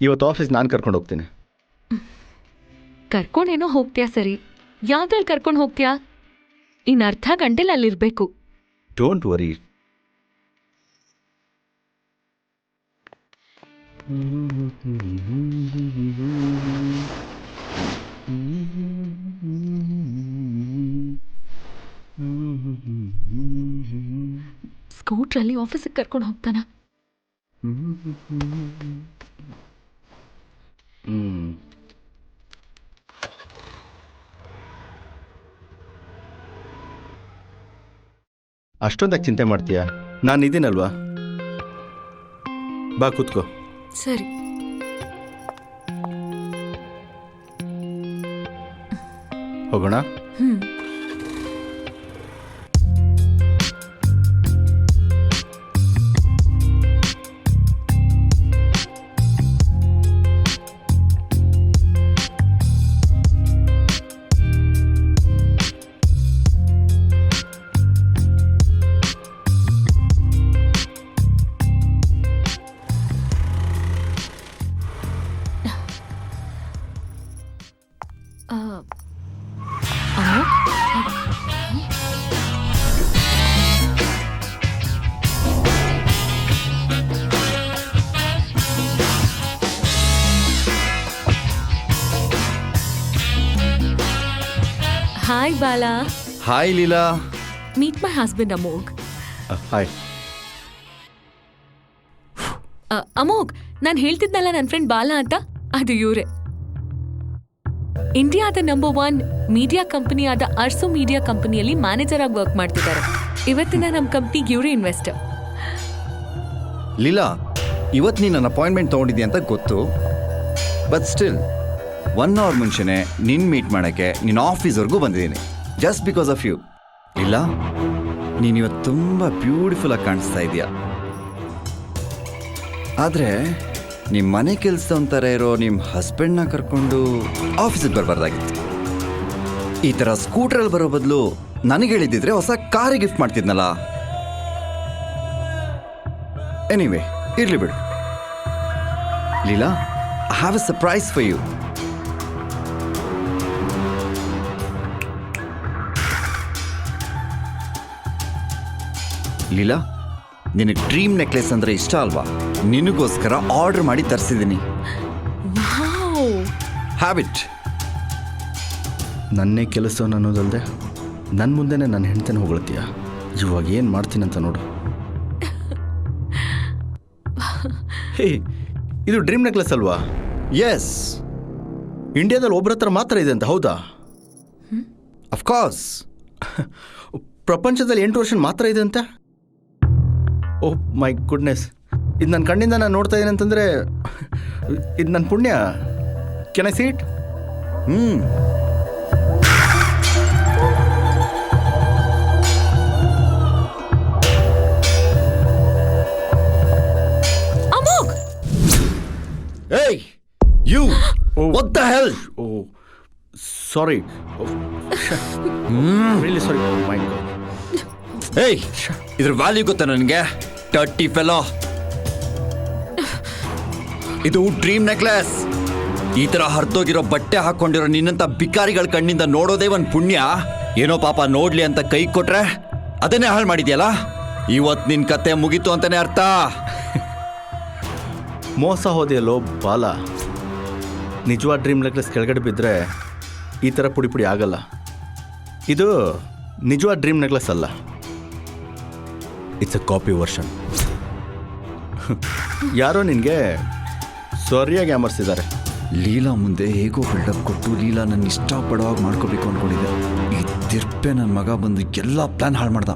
ಇವತ್ತು ಆಫೀಸ್ ನಾನು ಕರ್ಕೊಂಡು ಹೋಗ್ತೀನಿ. ಕರ್ಕೊಂಡೇನೋ ಹೋಗ್ತೀಯಾ ಸರಿ? ಯಾವ್ದ್ರಲ್ಲಿ ಕರ್ಕೊಂಡು ಹೋಗ್ತೀಯಾ? ಇನ್ನು ಅರ್ಧ ಗಂಟೆಲಿ ಅಲ್ಲಿರ್ಬೇಕು. ಡೋಂಟ್ ವರಿ ಸ್ಕೂಟ್ರಲ್ಲಿ ಆಫೀಸಿಗೆ ಕರ್ಕೊಂಡು ಹೋಗ್ತಾನ? ಹ್ಮ್. ಅಷ್ಟೊಂದಾಗಿ ಚಿಂತೆ ಮಾಡ್ತೀಯಾ? ನಾನು ಇದೀನಲ್ವಾ? ಬಾ ಕೂತ್ಕೋ. ಸರಿ. ಹೋಗೋಣ? ಹ್ಮ್. Hi Bala hi Leela meet my husband Amogh hi Amogh ನಾನು ಹೇಳ್ತಿದ್ನಲ್ಲ ನನ್ನ ಫ್ರೆಂಡ್ ಬಾಲಾ ಅಂತ? ಅದು ಇವರೇ. ಇಂಡಿಯಾದ ನಂಬರ್ ಒನ್ ಮೀಡಿಯಾ ಕಂಪನಿ ಆದ ಅರ್ಸು ಮೀಡಿಯಾ ಕಂಪನಿಯಲ್ಲಿ ಮ್ಯಾನೇಜರ್ ಆಗಿ ವರ್ಕ್ ಮಾಡ್ತಿದ್ದಾರೆ. ಇವತ್ತಿನ ನಮ್ಮ ಕಂಪ್ನಿಗೆ ಇವರೇ ಇನ್ವೆಸ್ಟರ್ ಲೀಲಾ ಇವತ್ತು ನೀನು ನನ್ನ ಅಪಾಯಿಂಟ್ಮೆಂಟ್ ತೊಗೊಂಡಿದ್ದೆ ಅಂತ ಗೊತ್ತು? ಬಟ್ ಸ್ಟಿಲ್ ಒನ್ ಅವರ್ ಮುಂಚೆನೆ ನಿನ್ನ ಮೀಟ್ ಮಾಡೋಕ್ಕೆ ನಿನ್ನ ಆಫೀಸ್ವರೆಗೂ ಬಂದಿದ್ದೀನಿ. ಜಸ್ಟ್ ಬಿಕಾಸ್ ಆಫ್ ಯು ಇಲ್ಲ ನೀನು ಇವತ್ತು ತುಂಬ ಬ್ಯೂಟಿಫುಲ್ ಆಗಿ ಕಾಣಿಸ್ತಾ ಇದೆಯಾ? ಆದರೆ ನಿಮ್ಮ ಮನೆ ಕೆಲಸದವಂತರ ಇರೋ ನಿಮ್ಮ ಹಸ್ಬೆಂಡ್ನ ಕರ್ಕೊಂಡು ಆಫೀಸಿಗೆ ಬರಬಾರ್ದಾಗಿತ್ತು. ಈ ಥರ ಸ್ಕೂಟ್ರಲ್ಲಿ ಬರೋ ಬದಲು ನನಗೆ ಹೇಳಿದ್ದಿದ್ರೆ ಹೊಸ ಕಾರ್ ಗಿಫ್ಟ್ ಮಾಡ್ತಿದ್ನಲ್ಲ. ಎನಿವೆ ಇರಲಿ ಬಿಡು. Leela I have a surprise for you Leela ನಿನಗೆ ಡ್ರೀಮ್ ನೆಕ್ಲೆಸ್ ಅಂದ್ರೆ ಇಷ್ಟ ಅಲ್ವಾ? ನಿನಗೋಸ್ಕರ ಆರ್ಡರ್ ಮಾಡಿ ತರಿಸಿದ್ದೀನಿ ಹ್ಯಾಬಿಟ್ ಇಟ್ ನನ್ನೇ ಕೆಲಸ ಅನ್ನೋದಲ್ಲದೆ ನನ್ನ ಮುಂದೆನೇ ನನ್ನ ಹೆಂಡ್ತಿನ ಹೊಗಳ್ತೀಯ? ಇವಾಗ ಏನು ಮಾಡ್ತೀನಿ ಅಂತ ನೋಡು. ಹೇ ಇದು ಡ್ರೀಮ್ ನೆಕ್ಲೆಸ್ ಅಲ್ವಾ? ಎಸ್ ಇಂಡಿಯಾದಲ್ಲಿ ಒಬ್ಬರ ಹತ್ರ ಮಾತ್ರ ಇದೆ ಅಂತ ಹೌದಾ? ಅಫ್ಕೋರ್ಸ್ ಪ್ರಪಂಚದಲ್ಲಿ ಎಂಟು ವರ್ಷ ಮಾತ್ರ ಇದೆ ಅಂತ? ಓಹ್ ಮೈ ಗುಡ್ನೆಸ್ ಇದು ನನ್ನ ಕಣ್ಣಿಂದ ನಾನು ನೋಡ್ತಾ ಇದ್ದೀನಿ ಅಂತಂದರೆ ಇದು ನನ್ನ ಪುಣ್ಯ. ಕೆನ್ ಐ ಸೀಟ್ ಹ್ಞೂ hey you what the hell oh sorry sorry my ಏಯ್ ಇದ್ರ ವ್ಯಾಲ್ಯೂ ಗೊತ್ತಾ ನನಗೆ? Dirty fellow. ಇದು ಡ್ರೀಮ್ ನೆಕ್ಲೆಸ್. ಈ ತರ ಹರಿದೋಗಿರೋ ಬಟ್ಟೆ ಹಾಕೊಂಡಿರೋ ನಿನ್ನಂತ ಬಿಕಾರಿಗಳ ಕಣ್ಣಿಂದ ನೋಡೋದೇ ಒಂದು ಪುಣ್ಯ. ಏನೋ ಪಾಪ ನೋಡ್ಲಿ ಅಂತ ಕೈ ಕೊಟ್ರೆ ಅದನ್ನೇ ಹಾಳು ಮಾಡಿದ್ಯಲ್ಲ? ಇವತ್ ನಿನ್ ಕತೆ ಮುಗೀತು ಅಂತಾನೆ ಅರ್ಥ. ಮೋಸ ಹೋದೆಯಲ್ಲೋ ಬಾಲ. ನಿಜವಾದ ಡ್ರೀಮ್ ನೆಕ್ಲೆಸ್ ಕೆಳಗಡೆ ಬಿದ್ದರೆ ಈ ಥರ ಪುಡಿ ಪುಡಿ ಆಗಲ್ಲ. ಇದು ನಿಜವಾದ ಡ್ರೀಮ್ ನೆಕ್ಲೆಸ್ ಅಲ್ಲ. ಇಟ್ಸ್ ಅ ಕಾಪಿ ವರ್ಷನ್ ಯಾರೋ ನಿನಗೆ ಸರಿಯಾಗಿ ಅಮರ್ಸಿದ್ದಾರೆ. ಲೀಲಾ ಮುಂದೆ ಹೇಗೋ ಬಿಲ್ಡಪ್ ಕೊಟ್ಟು ಲೀಲಾ ನನ್ನ ಇಷ್ಟಪಡೋವಾಗ ಮಾಡ್ಕೋಬೇಕು ಅಂದ್ಕೊಂಡಿದ್ದೆ ಈ ತಿರ್ಪೆ ನನ್ನ ಮಗ ಬಂದು ಎಲ್ಲ ಪ್ಲಾನ್ ಹಾಳು ಮಾಡ್ದ.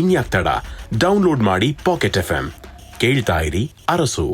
ಇನ್ಯಾಕ್ ತಡ ಡೌನ್ಲೋಡ್ ಮಾಡಿ ಪಾಕೆಟ್ ಎಫ್ ಎಂ ಕೇಳ್ತಾ ಇರಿ ಅರಸು.